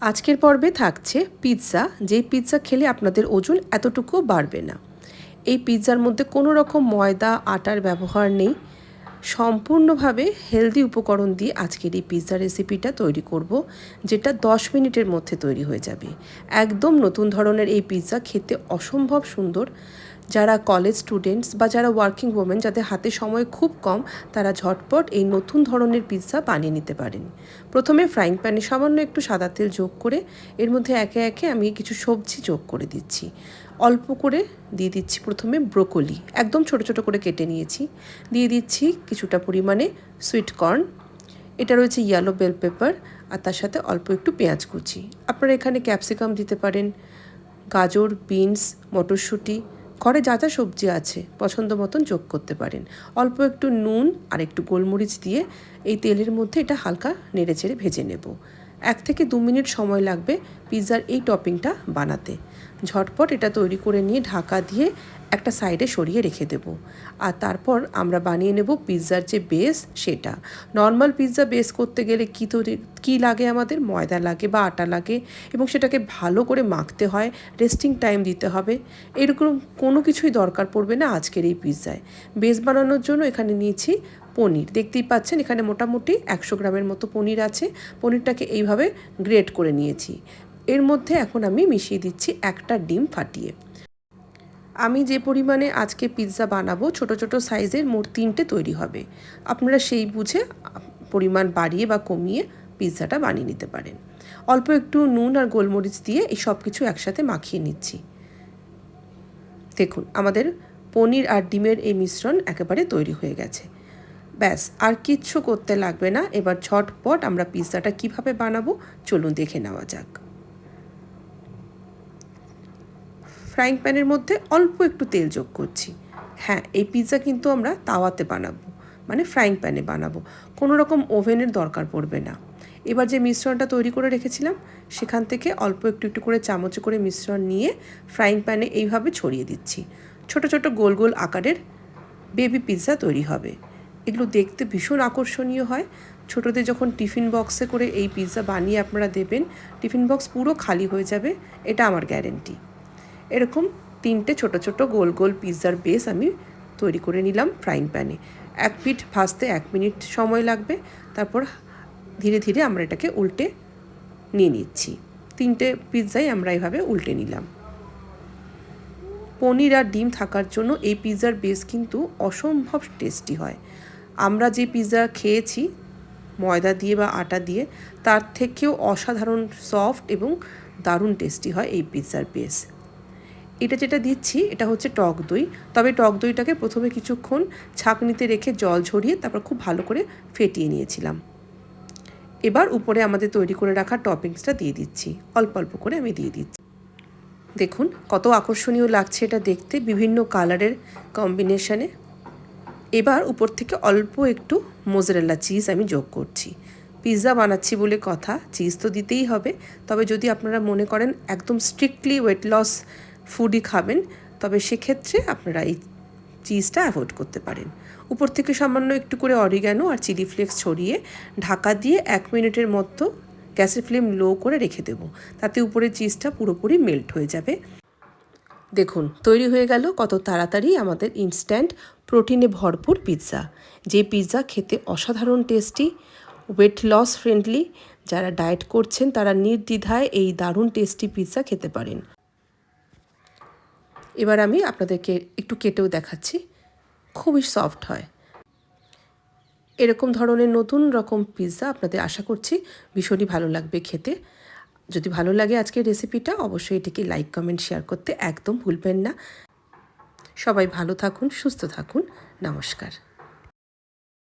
আজকের পর্বে থাকছে পিৎজা। যেই পিৎজা খেলে আপনাদের ওজন এতটুকুও বাড়বে না। এই পিৎজার মধ্যে কোনো রকম ময়দা, আটার ব্যবহার নেই। সম্পূর্ণভাবে হেলদি উপকরণ দিয়ে আজকের এই পিৎজা রেসিপিটা তৈরি করব, যেটা দশ মিনিটের মধ্যে তৈরি হয়ে যাবে। একদম নতুন ধরনের এই পিৎজা খেতে অসম্ভব সুন্দর। যারা কলেজ স্টুডেন্টস বা যারা ওয়ার্কিং ওমেন যাদের হাতে সময় খুব কম, তারা ঝটপট এই নতুন ধরনের পিৎজা বানিয়ে নিতে পারেন। প্রথমে ফ্রাইং প্যানে সামান্য একটু সাদা তেল যোগ করে, এর মধ্যে একে একে আমি কিছু সবজি যোগ করে দিচ্ছি। অল্প করে দিয়ে দিচ্ছি প্রথমে ব্রোকলি একদম ছোট ছোট করে কেটে নিয়েছি। দিয়ে দিচ্ছি কিছুটা পরিমাণে সুইট কর্ন এটা রয়েছে ইয়েলো বেল পেপার আর তার সাথে অল্প একটু পেঁয়াজ কুচি। আপনারা এখানে ক্যাপসিকাম দিতে পারেন, গাজর বিনস মটরশুঁটি ঘরে যা যা সবজি আছে, পছন্দ মতন যোগ করতে পারেন। অল্প একটু নুন আর একটু গোলমরিচ দিয়ে এই তেলের মধ্যে এটা হালকা নেড়ে চেড়ে ভেজে নেব। এক থেকে দু মিনিট সময় লাগবে পিৎজার এই টপিংটা বানাতে। ঝটপট এটা তৈরি করে নিয়ে ঢাকা দিয়ে একটা সাইডে সরিয়ে রেখে দেব। আর তারপর আমরা বানিয়ে নেব পিৎজার যে বেস সেটা। নর্মাল পিৎজা বেস করতে গেলে কী তৈরি, কী লাগে আমাদের? ময়দা লাগে বা আটা লাগে এবং সেটাকে ভালো করে মাখতে হয় রেস্টিং টাইম দিতে হবে। এরকম কোনো কিছুই দরকার পড়বে না আজকের এই পিৎজায়। বেস বানানোর জন্য এখানে নিয়েছি পনির। দেখতেই পাচ্ছেন এখানে মোটামুটি একশো গ্রামের মতো পনির আছে। পনিরটাকে এইভাবে গ্রেট করে নিয়েছি। এর মধ্যে এখন আমি মিশিয়ে দিচ্ছি একটা ডিম ফাটিয়ে। আমি যে পরিমাণে আজকে পিৎজা বানাবো, ছোট ছোট সাইজের মোট তিনটে তৈরি হবে। আপনারা সেই বুঝে পরিমাণ বাড়িয়ে বা কমিয়ে পিৎজাটা বানিয়ে নিতে পারেন। অল্প একটু নুন আর গোলমরিচ দিয়ে এই সব কিছু একসাথে মাখিয়ে নিচ্ছি। দেখুন, আমাদের পনির আর ডিমের এই মিশ্রণ একেবারে তৈরি হয়ে গেছে। ব্যাস, আর কিচ্ছু করতে লাগবে না। এবার ঝটপট আমরা পিৎজাটা কীভাবে বানাবো, চলুন দেখে নেওয়া যাক। ফ্রাইং প্যানের মধ্যে অল্প একটু তেল যোগ করছি। হ্যাঁ এই পিৎজা কিন্তু আমরা তাওয়াতে বানাবো মানে ফ্রাইং প্যানে বানাবো। কোনো রকম ওভেনের দরকার পড়বে না। এবার যে মিশ্রণটা তৈরি করে রেখেছিলাম, সেখান থেকে অল্প একটু একটু করে চামচে করে মিশ্রণ নিয়ে ফ্রাইং প্যানে এইভাবে ছড়িয়ে দিচ্ছি। ছোট ছোট গোল গোল আকারের বেবি পিৎজা তৈরি হবে। এগুলো দেখতে ভীষণ আকর্ষণীয় হয়। ছোটোদের যখন টিফিন বক্সে করে এই পিৎজা বানিয়ে আপনারা দেবেন, টিফিন বক্স পুরো খালি হয়ে যাবে, এটা আমার গ্যারেন্টি এরকম তিনটে ছোট ছোট গোল গোল পিৎজার বেস আমি তৈরি করে নিলাম ফ্রাইং প্যানে এক পিঠ ভাজতে এক মিনিট সময় লাগবে, তারপর ধীরে ধীরে আমরা এটাকে উল্টে নিয়ে নিচ্ছি। তিনটে পিৎজাই আমরা এইভাবে উল্টে নিলাম। পনির আর ডিম থাকার জন্য এই পিৎজার বেস কিন্তু অসম্ভব টেস্টি হয়। আমরা যে পিৎজা খেয়েছি, ময়দা দিয়ে বা আটা দিয়ে, তার থেকেও অসাধারণ সফট এবং দারুণ টেস্টি হয় এই পিৎজার বেস এটা যেটা দিচ্ছি, এটা হচ্ছে টক দই। তবে টক দইটাকে প্রথমে কিছুক্ষণ ছাঁকনিতে রেখে জল ঝরিয়ে তারপর খুব ভালো করে ফেটিয়ে নিয়েছিলাম। এবার উপরে আমাদের তৈরি করে রাখা টপিংসটা দিয়ে দিচ্ছি। অল্প অল্প করে আমি দিয়ে দিচ্ছি। দেখুন, কত আকর্ষণীয় লাগছে এটা দেখতে বিভিন্ন কালারের কম্বিনেশনে। এবার উপর থেকে অল্প একটু মোজারেলা চিজ আমি যোগ করছি। পিৎজা বানাচ্ছি বলে কথা, চিজ তো দিতেই হবে। তবে যদি আপনারা মনে করেন একদম স্ট্রিক্টলি ওয়েট লস ফুডই খাবেন, তবে সেক্ষেত্রে আপনারা এই চিজটা অ্যাভয়েড করতে পারেন। উপর থেকে সামান্য একটু করে অরিগ্যানো আর চিলি ফ্লেক্স ছড়িয়ে ঢাকা দিয়ে এক মিনিটের মতো গ্যাসের ফ্লেম লো করে রেখে দেবো। তাতে উপরে চিজটা পুরোপুরি মেল্ট হয়ে যাবে। দেখুন, তৈরি হয়ে গেল কত তাড়াতাড়ি আমাদের ইনস্ট্যান্ট প্রোটিনে ভরপুর পিৎজা যে পিৎজা খেতে অসাধারণ টেস্টি ওয়েট লস ফ্রেন্ডলি যারা ডায়েট করছেন তারা নির্দ্বিধায় এই দারুণ টেস্টি পিৎজা খেতে পারেন। এবার আমি আপনাদেরকে একটু কেটেও দেখাচ্ছি। খুবই সফট হয়। এরকম ধরনের নতুন রকম পিৎজা আপনাদের আশা করছি ভীষণই ভালো লাগবে খেতে। যদি ভালো লাগে আজকের রেসিপিটা অবশ্যই এটিকে লাইক কমেন্ট শেয়ার করতে একদম ভুলবেন না। সবাই ভালো থাকুন, সুস্থ থাকুন। নমস্কার।